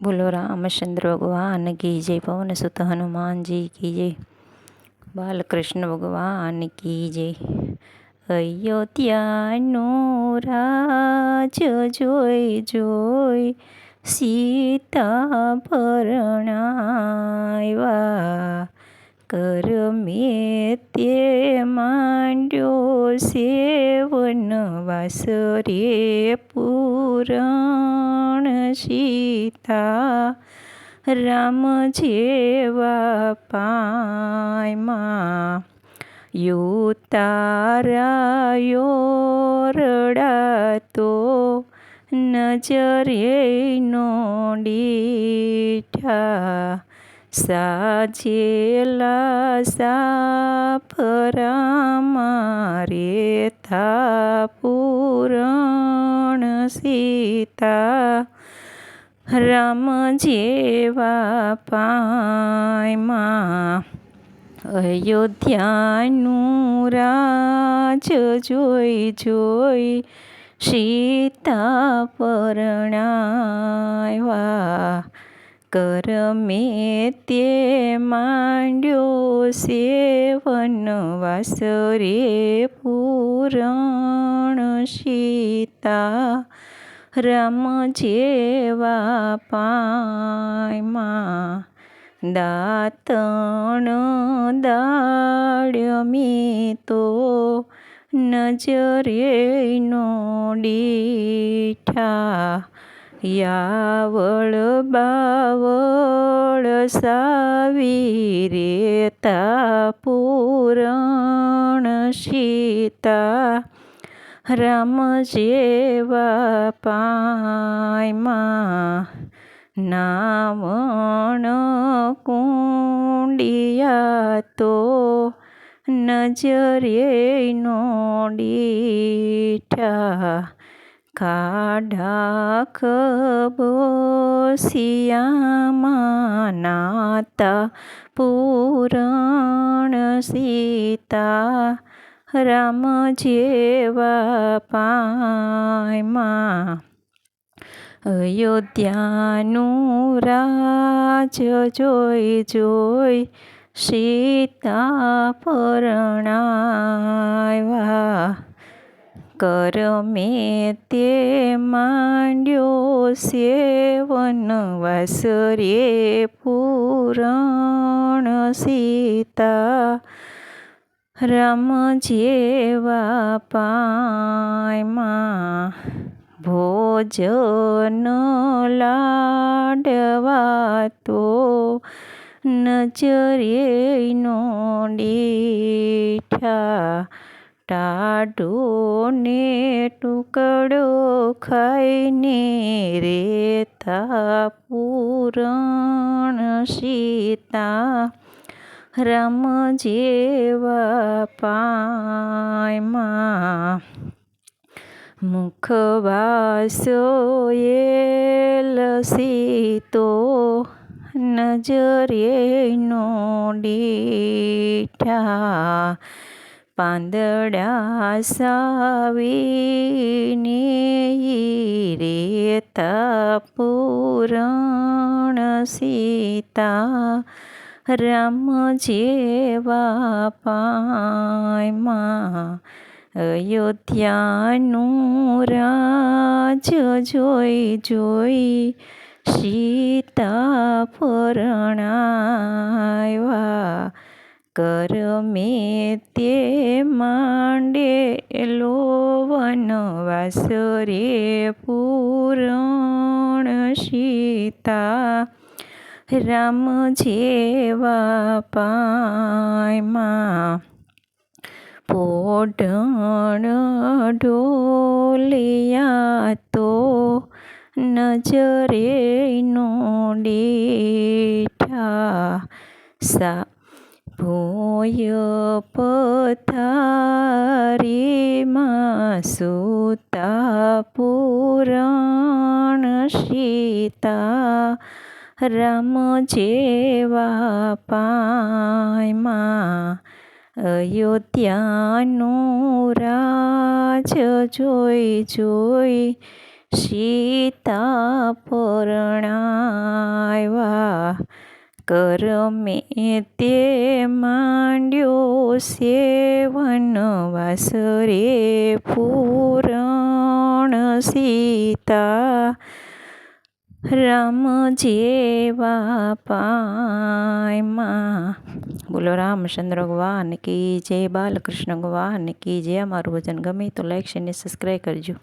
બોલો રામચંદ્ર ભગવાન, કી જય પવન સુત હનુમાનજી કી જય બાલકૃષ્ણ ભગવાન, કી જય અયોધ્યાનો રાજ જોઈ જોઈ સીતા પરણાવ્યા કરમે તે માંડ્યો સેવન વાસરે પૂરણ. સીતા રામ જેવા પાયમાં યો તારાયો રડાતો નજરે નો ડીઠા સાજેલા સાફરા મારે થા પૂરણ સીતા રામ જેવા પાયમાં અયોધ્યાનું રાજ જોઈ જોઈ સીતા પરણાવ્યા કરમે તે માંડ્યો સેવન વાસરે પૂરણ સીતા રામ જેવા પાયમાં દાતણ દાડમી તો નજરે નો ડીઠા યાવળ બાવળ સાવી રેતા પૂરણ સીતા રામ જેવા પાયમાં નાવણ કુંડિયા તો નજરે નોડીઠા. કાઢા ખબોસિયામાં નાતા પૂરણ સીતા રામ જેવા પાયમાં અયોધ્યાનું રાજ જોઈ જોઈ સીતા પરણાવા કરમે તે માંડ્યો સેવન વાસરે પૂરણ સીતા રામ જેવા પાયમાં ભોજન લાડવા તો નજરે નો ડીઠા ટાઢો ને ટુકડો ખાઈને રેતા પૂરણ સીતા રામ જેવા પાયમાં મુખવાસોએ લસીતો નજરેનો ડીઠા પાંદડા સાવીને રેતા પૂરણ સીતા રામ જેવા પાયમાં અયોધ્યાનું રાજ જોઈ જોઈ સીતા પરણાવ્યા કરમે તે માંડેલો વનવાસરે પૂરણ સીતા. રામ જેવા પાયમાં પોઢણ ઢોલિયા તો નજરે નો સા ભોય પથારીમાં સુતા પુરાણ સીતા રામ જેવા પાયમાં અયોધ્યાનું રાજ જોઈ જોઈ સીતા પરણાવ્યા કરમે તે માંડ્યો સેવન વાસરે પૂરણ સીતા રામ જેવા પાયમાં બોલો રામચંદ્ર ભગવાન કી જય બાલકૃષ્ણ ભગવાન કી જય અમારું ભજન ગમે તો લાઈક છે ને સબસ્ક્રાઈબ કરજો